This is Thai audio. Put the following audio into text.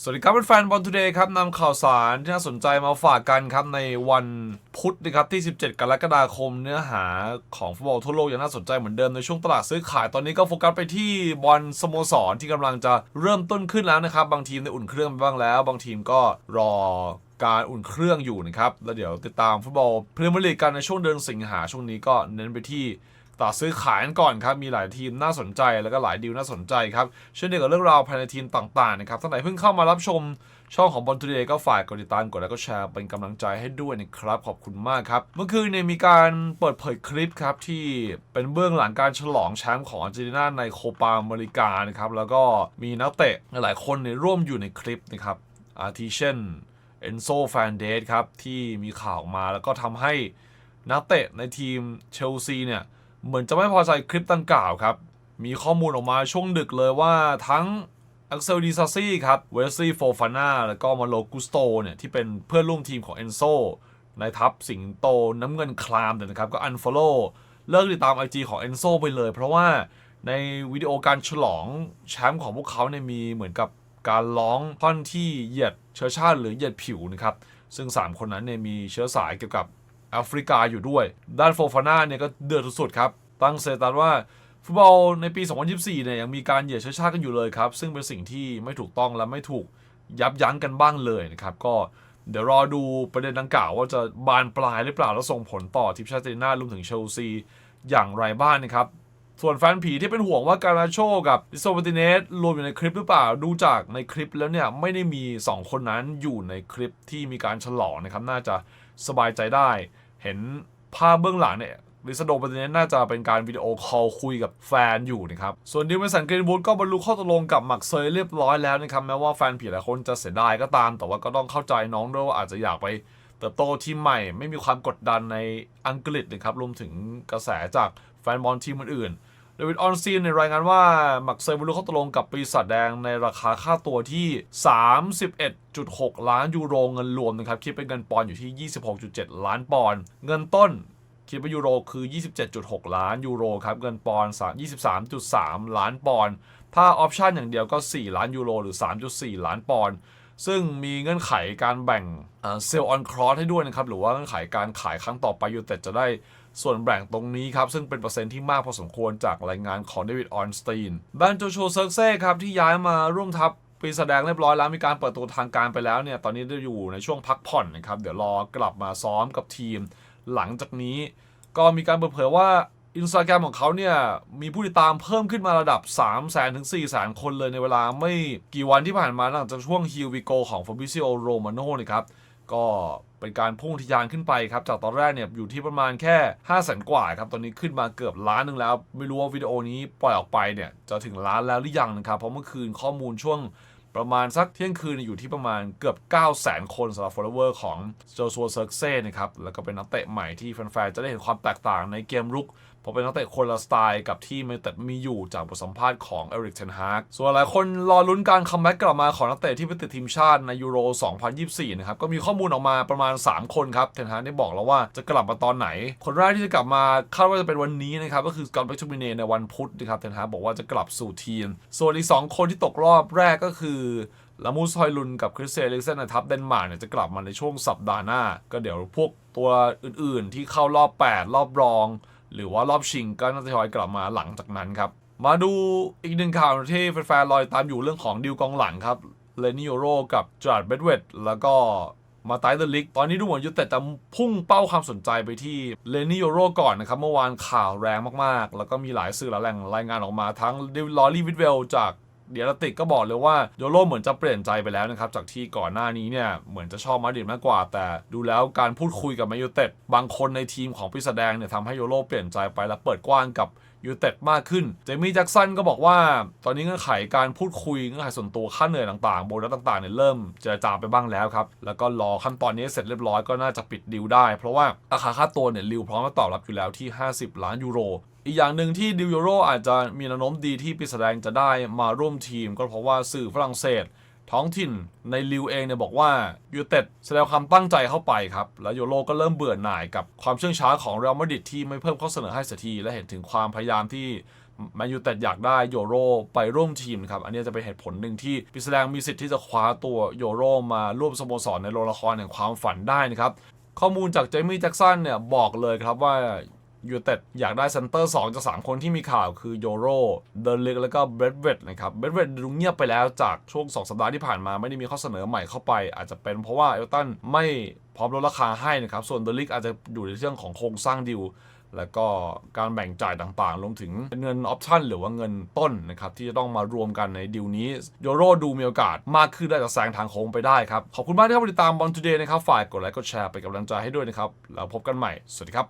สวัสดีครับเป็นแฟนบอลทูเดย์ครับนำข่าวสารที่น่าสนใจมาฝากกันครับในวันพุธนะครับที่ 17 กรกฎาคมเนื้อหาของฟุตบอลทั่วโลกยังน่าสนใจเหมือนเดิมในช่วงตลาดซื้อขายตอนนี้ก็โฟกัสไปที่บอลสโมสรที่กำลังจะเริ่มต้นขึ้นแล้วนะครับ บางทีมได้อุ่นเครื่องไปบ้างแล้ว บางทีมก็รอการอุ่นเครื่องอยู่นะครับแล้วเดี๋ยวติดตามฟุตบอลพรีเมียร์ลีกกันในช่วงเดือนสิงหาช่วงนี้ก็เน้นไปที่ ตลาดซื้อขายกันก่อนครับ มีหลายทีมน่าสนใจแล้วก็หลายดีลน่าสนใจครับ เช่นเดียวกับเรื่องราวภายในทีมต่างๆนะครับท่านไหนเพิ่งเข้ามารับชมช่องของบอลทูเดย์ก็ฝากกดติดตามกดไลค์กดแชร์เป็นกำลังใจให้ด้วยนะครับ ขอบคุณมากครับ เมื่อคืนเนี่ยมีการเปิดเผยคลิปครับ ที่เป็นเบื้องหลังการฉลองแชมป์ของอาร์เจนตินาในโคปาอเมริกานะครับ แล้วก็มีนักเตะหลายคนเนี่ยร่วมอยู่ในคลิปนะครับอาทิเช่นเอนโซแฟนเดสครับ ที่มีข่าวมาแล้วก็ทำให้นักเตะในทีมเชลซีเนี่ย เหมือนจะไม่พอใจคลิปดังกล่าวครับ มีข้อมูลออกมาช่วงดึกเลยว่าทั้งอักเซลดีซาซี่ครับ เวสซี่โฟฟาน่าแล้วก็มาโลกุสโตเนี่ยที่เป็นเพื่อนร่วมทีมของเอนโซในทัพสิงโตน้ำเงินคลามเนี่ยนะครับ ก็อันฟอลโล่เลิกติดตาม IG ของเอนโซไปเลย เพราะว่าในวิดีโอการฉลองแชมป์ของพวกเขาเนี่ยมีเหมือนกับการร้องท่อนที่เหยียดเชื้อชาติหรือเหยียดผิวนะครับ ซึ่ง 3 คนนั้นเนี่ยมีเชื้อสายเกี่ยวกับ แอฟริกาอยู่ด้วย ด้านโฟฟาน่าเนี่ยก็เดือดสุดๆครับ ตั้งเซตัสว่าฟุตบอลในปี 2024 เนี่ยยังมีการเหยียดเชื้อชาติกันอยู่เลยครับ ซึ่งเป็นสิ่งที่ไม่ถูกต้องและไม่ถูกยับยั้งกันบ้างเลยนะครับ ก็เดี๋ยวรอดูประเด็นดังกล่าวว่าจะบานปลายหรือเปล่าแล้วส่งผลต่อทีมชาติอร์เจนตินารวมถึงเชลซีอย่างไรบ้างนะครับ ส่วนแฟนผีที่เป็นห่วงว่าการาโชกับดิโซบติเนสรวมอยู่ในคลิปหรือเปล่าดูจากในคลิปแล้วเนี่ยไม่ได้มี 2 คนนั้นอยู่ในคลิปที่มีการฉลองนะครับน่าจะสบายใจได้ เห็นภาพเบื้องหลังเนี่ยลิซาโดประเด็นสน่าจะเป็นการวิดีโอคอลคุยกับแฟนอยู่นะครับ ส่วนดิวเมสันกรีนวูดก็บรรลุข้อตกลงกับหมักเซยเรียบร้อยแล้วนะครับ แม้ว่าแฟนผีหลายคนจะเสียดายก็ตาม แต่ว่าก็ต้องเข้าใจน้องด้วยว่าอาจจะอยากไปเติบโตทีมใหม่ ไม่มีความกดดันในอังกฤษนะครับ รวมถึงกระแสจากแฟนบอลทีมอื่นๆ เดวิดออนซีนในรายงานว่าหมักเซยบรรลุข้อตกลงกับปีศาจแดงในราคาค่าตัวที่ 31.6 ล้านยูโรเงินรวมนะครับ คิดเป็นเงินปอนด์อยู่ที่ 26.7 ล้านปอนด์เงินต้นคิดเป็นยูโรคือ 27.6 ล้านยูโรครับ เงินปอนด์23.3 ล้านปอนด์ถ้าออปชันอย่างเดียวก็ 4 ล้านยูโรหรือ 3.4 ล้านปอนด์ซึ่งมีเงื่อนไขการแบ่งเซลล์ออนครอสให้ด้วยนะครับ หรือว่าเงื่อนไขการขายครั้งต่อไปยูเต็ดจะได้ ส่วนแบ่งตรงนี้ครับ ซึ่งเป็นเปอร์เซ็นต์ที่มากพอสมควรจากรายงานของเดวิดออนสตีนด้านโจโชเซิร์เซ่ครับที่ย้ายมาร่วมทัพปีแสดงเรียบร้อยแล้วมีการเปิดตัวทางการไปแล้วเนี่ยตอนนี้ได้อยู่ในช่วงพักผ่อนนะครับเดี๋ยวรอกลับมาซ้อมกับทีม หลังจากนี้ ก็มีการเปิดเผยว่าอินสตาแกรมของเขาเนี่ยมีผู้ติดตามเพิ่มขึ้นมาระดับ 3 0 0 0 0 0 ถึง 4 0 0 0 0 คนเลยในเวลาไม่กี่วันที่ผ่านมาหลังจากช่วงฮิววิโกของฟ a บิซิโอโรมาโนนะครับ ก็เป็นการพุ่งทะยานขึ้นไปครับ จากตอนแรกเนี่ยอยู่ที่ประมาณแค่5้าแสนกว่าครับ ตอนนี้ขึ้นมาเกือบล้านหนึ่งแล้ว ไม่รู้ว่าวิดีโอนี้ปล่อยออกไปเนี่ยจะถึงล้านแล้วหรือยังนะครับ เพราะเมื่อคืนข้อมูลช่วง ประมาณสักเที่ยงคืนอยู่ที่ประมาณเกือบ 9 0 0 0 0 คนสำหรับ follower ของโจซัวเซิร์กเซ่นะครับ แล้วก็เป็นนักเตะใหม่ที่แฟนๆ จะได้เห็นความแตกต่างในเกมรุก เพราะเป็นนักเตะคนละสไตล์กับที่มันแต่มีอยู่จากบทสัมภาษณ์ของเอริกเทนฮากส่วนหลายคนรอลุ้นการคัมแบ็กกลับมาของนักเตะที่ไปติดทีมชาติในยูโร 2024 นะครับ ก็มีข้อมูลออกมาประมาณ 3 คนครับ เทนฮากได้บอกแล้วว่าจะกลับมาตอนไหน คนแรกที่จะกลับมาคาดว่าจะเป็นวันนี้นะครับ ก็คือกอตแบ็กทูมิเนในวันพุธนะครับ เทนฮากบอกว่าจะกลับสู่ทีม ส่วนอีก 2 คนที่ตกรอบแรกก็คือลามูสฮอยลุนกับคริสเซลิกเซนทัพเดนมาร์กเนี่ยจะกลับมาในช่วงสัปดาห์หน้า ก็เดี๋ยวพวกตัวอื่นๆ ที่เข้ารอบ 8 รอบรอง หรือว่ารอบชิงก็น่าจะทยอยกลับมาหลังจากนั้นครับ มาดูอีกหนึ่งข่าวที่แฟนๆรอยตามอยู่เรื่องของดิวกองหลังครับเลนิโอโรกับจอร์ดเบดเวตแล้วก็มาไตเดลิก ตอนนี้ดูเหมือนยุติแต่จะพุ่งเป้าความสนใจไปที่เลนิโอโรก่อนนะครับ เมื่อวานข่าวแรงมากๆ แล้วก็มีหลายสื่อหลายแหล่งรายงานออกมาทั้งเดวิดลอรี่วิดเวลจาก เดียร์ติกก็บอกเลยว่าโยโรเหมือนจะเปลี่ยนใจไปแล้วนะครับ จากที่ก่อนหน้านี้เนี่ย เหมือนจะชอบมาดริดมากกว่า แต่ดูแล้วการพูดคุยกับมนยูเต็ดบางคนในทีมของพิสแดงเนี่ยทำให้โยโรเปลี่ยนใจไปและเปิดกว้างกับยูเต็ดมากขึ้น เจมี่แจ็กสันก็บอกว่า ตอนนี้เงื่อนไขการพูดคุยเงื่อนไขส่วนตัวค่าเหนื่อยต่างๆ โบนัสต่างๆเนี่ยเริ่มเจรจาไปบ้างแล้วครับ แล้วก็รอขั้นตอนนี้เสร็จเรียบร้อยก็น่าจะปิดดีลได้ เพราะว่าราคาค่าตัวเนี่ยริวพร้อมจะตอบรับอยู่แล้วที่ 50 ล้านยูโร อีกอย่างหนึ่งที่ดิวยูโรอาจจะมีแนวโน้มดีที่ปีศาจแดงจะได้มาร่วมทีม ก็เพราะว่าสื่อฝรั่งเศส ท้องถิ่นในลิวเองเนี่ยบอกว่ายูเต็ดแสดงความตั้งใจเข้าไปครับ แล้วโยโรก็เริ่มเบื่อหน่ายกับความเชื่องช้าของเรอัลมาดริดที่ไม่เพิ่มข้อเสนอให้เสียทีและเห็นถึงความพยายามที่แมนยูแต่อยากได้โยโรไปร่วมทีมครับ อันนี้จะเป็นเหตุผลหนึ่งที่ปิสแลงมีสิทธิ์ที่จะคว้าตัวโยโรมาร่วมสโมสรในโรงละครแห่งความฝันได้นะครับ ข้อมูลจากเจมี่แจ็กสันเนี่ยบอกเลยครับว่า ยูเต็ดอยากได้เซนเตอร์2จาก 3 คนที่มีข่าวคือโยโรเดลิกแล้วก็เบรดเวดนะครับเบรดเวดดูเงียบไปแล้วจากช่วง 2 สัปดาห์ที่ผ่านมาไม่ได้มีข้อเสนอใหม่เข้าไป อาจจะเป็นเพราะว่าเอลตันไม่พร้อมลดราคาให้นะครับ ส่วนเดลิกอาจจะอยู่ในเรื่องของโครงสร้างดิวแล้วก็การแบ่งจ่ายต่างๆรวมถึงเงินออปชั่นหรือว่าเงินต้นนะครับ ที่จะต้องมารวมกันในดีลนี้โยโรดูมีโอกาสมากขึ้นได้จากแซงทางโค้งไปได้ครับ ขอบคุณมากที่เข้ามาติดตามบอลทูเดย์นะครับฝ่ายกดไลค์กดแชร์ไปนกำลังใจให้ด้วยนะครับ แล้วพบกันใหม่ สวัสดีครับ